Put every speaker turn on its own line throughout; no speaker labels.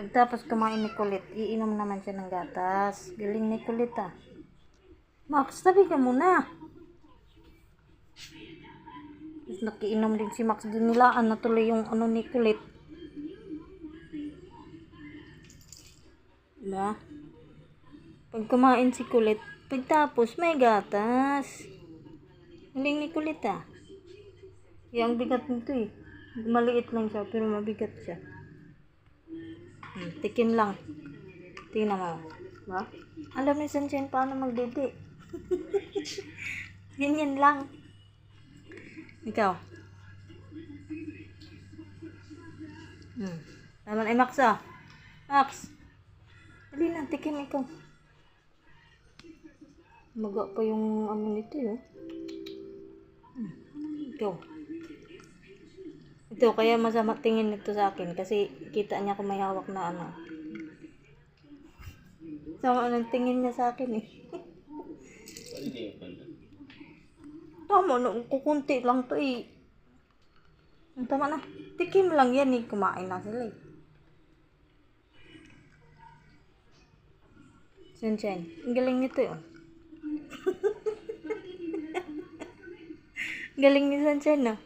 Pagtapos kumain ni Kulit, iinom naman siya ng gatas. Galing ni Kulit ah. Max, tabi ka muna. Tapos nakiinom din si Max. Dinilaan na tuloy yung ano ni Kulit. Diba? Pag kumain si Kulit, pagtapos may gatas. Galing ni Kulit ah. Yung bigat nito eh. Maliit lang siya, pero mabigat siya. Hmm, tikim lang. Tingnan mo. Ba? Alam ni Sunshine paano magdede. Ganyan lang. Ikaw. Hmm. Tama na, eh, Max ah. Max. Dali na, tikim ikaw. Maga pa yung ano nito eh. oh. Hmm. Ikaw. Ito, kaya masama tingin nito sa akin kasi kita niya kung may hawak na ano. Sama ng tingin niya sa akin eh. Tama na, kukunti lang to eh. Tama na, tikim lang yan eh. Kumain na sila eh. Sunshine, ang galing nito eh. oh. galing ni Sunshine ah.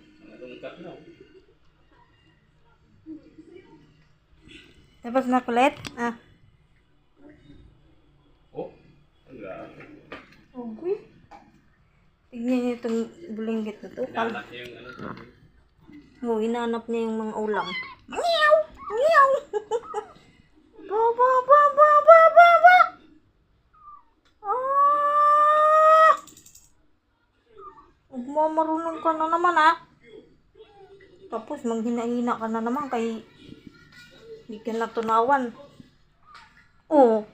Tapos na kulit? Ah.
Oh, wala.
Okay. Tignan niyo itong bulinggit na to. Kal
Anak yung ano to.
oh, hinanap niya yung mga ulam. Meow! Meow! ba ba ba ba ba ba ba! Ah! Huwag mo marunong ka na naman ah. Tapos manghina-hina ka na naman kay hindi ka natunawan. Oh.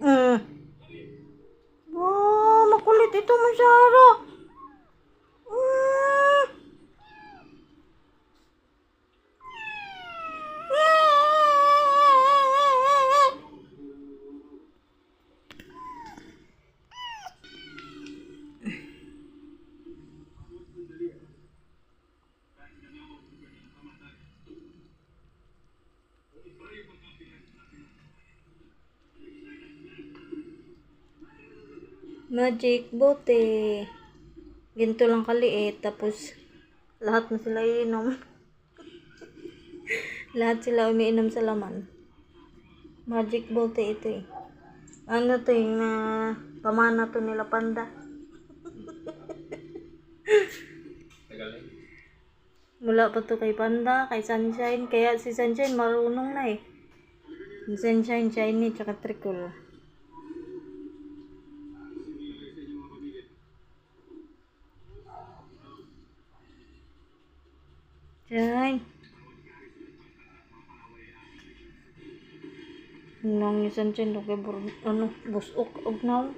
Mm. Wow, makulit ito masyado. Magic bote. Ginto lang kaliit. Tapos, lahat na sila iinom. lahat sila umiinom sa laman. Magic bote ito eh. Ano to yung na pamana to nila panda.
Eh.
Mula pa to kay Panda, kay Sunshine. Kaya si Sunshine marunong na eh. Sunshine, Shiny, tsaka Trickle. Shine. Nang ni Sunshine, okay, bur ano, busok, og naw.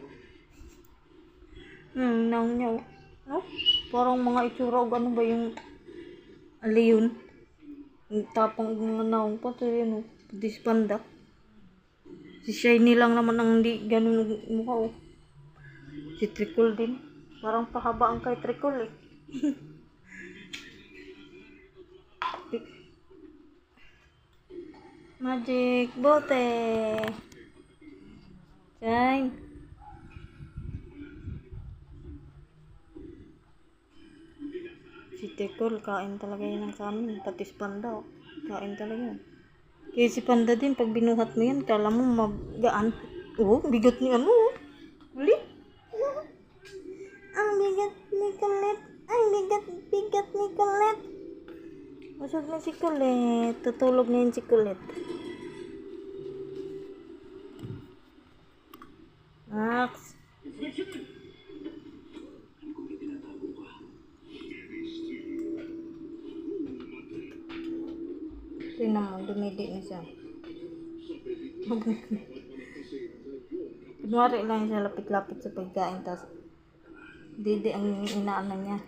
Hmm, naw niya. oh. No? Parang mga itsura ano ba yung Aliyon. Ang tapang ng mga naong pa to yun oh. Dispanda. Si Shiny lang naman ang hindi ganun mukha oh. Si Trickle din. Parang pahaba ang kay Trickle eh. Magic bote. Si Tekol, kain talaga yan ng kanin. Pati si Panda, oh. kain talaga yan. Kaya si Panda din, pag binuhat mo yan, kala mo magaan. Oo, bigat ni ano, oh. Uli. Ang bigat ni Colette. Ang bigat, bigat ni Colette. Masag na si Colette. Tutulog na yun si Colette. Dumidi na siya. Kunwari lang siya lapit-lapit sa pagkain, tapos didi ang inaanan niya.